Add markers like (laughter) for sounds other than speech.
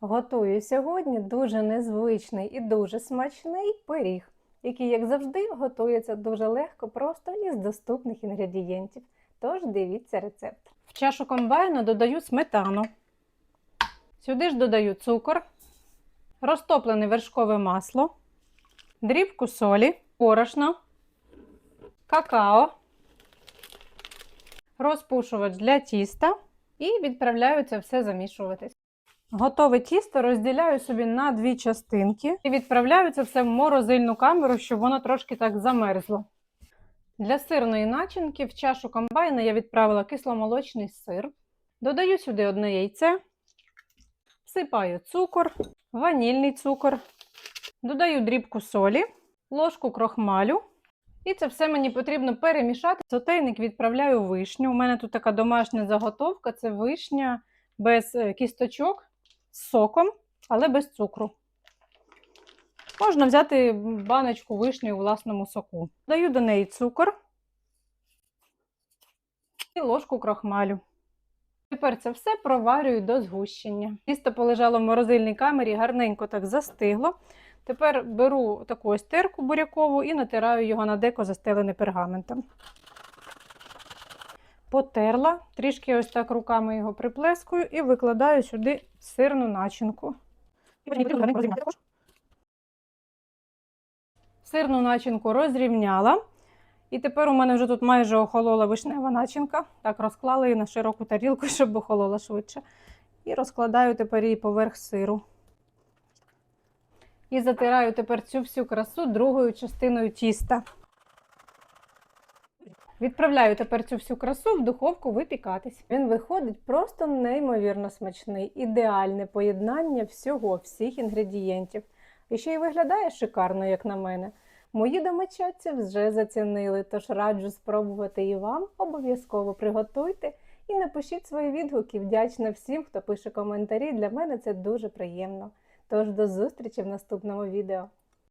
Готую сьогодні дуже незвичний і дуже смачний пиріг, який, як завжди, готується дуже легко, просто із доступних інгредієнтів. Тож дивіться рецепт. В чашу комбайну додаю сметану. Сюди ж додаю цукор, розтоплене вершкове масло, дрібку солі, борошно, какао, розпушувач для тіста і відправляю це все замішуватись. Готове тісто розділяю собі на дві частинки і відправляю це все в морозильну камеру, щоб воно трошки так замерзло. Для сирної начинки в чашу комбайна я відправила кисломолочний сир. Додаю сюди одне яйце, всипаю цукор, ванільний цукор, додаю дрібку солі, ложку крохмалю. І це все мені потрібно перемішати. Сотейник відправляю вишню. У мене тут така домашня заготовка це вишня без е, кісточок з соком, але без цукру. Можна взяти баночку вишні у власному соку. Даю до неї цукор і ложку крохмалю. Тепер це все проварюю до згущення. Тісто полежало в морозильній камері, гарненько так застигло. Тепер беру таку ось бурякову і натираю його на деко застелене пергаментом. Потерла, трішки ось так руками його приплескую і викладаю сюди сирну начинку. Сирну начинку розрівняла. І тепер у мене вже тут майже охолола вишнева начинка. Так, розклала її на широку тарілку, (laughs) щоб охолола швидше. І розкладаю тепер її поверх сиру. І затираю тепер цю всю красу другою частиною тіста. Відправляю тепер цю всю красу в духовку випікатись. Він виходить просто неймовірно смачний, ідеальне поєднання всього, всіх інгредієнтів. І ще й виглядає шикарно, як на мене. Мої домочадці вже зацінили, тож раджу спробувати і вам. Обов'язково приготуйте і напишіть свої відгуки. Вдячна всім, хто пише коментарі. Для мене це дуже приємно. Тож до зустрічі в наступному відео.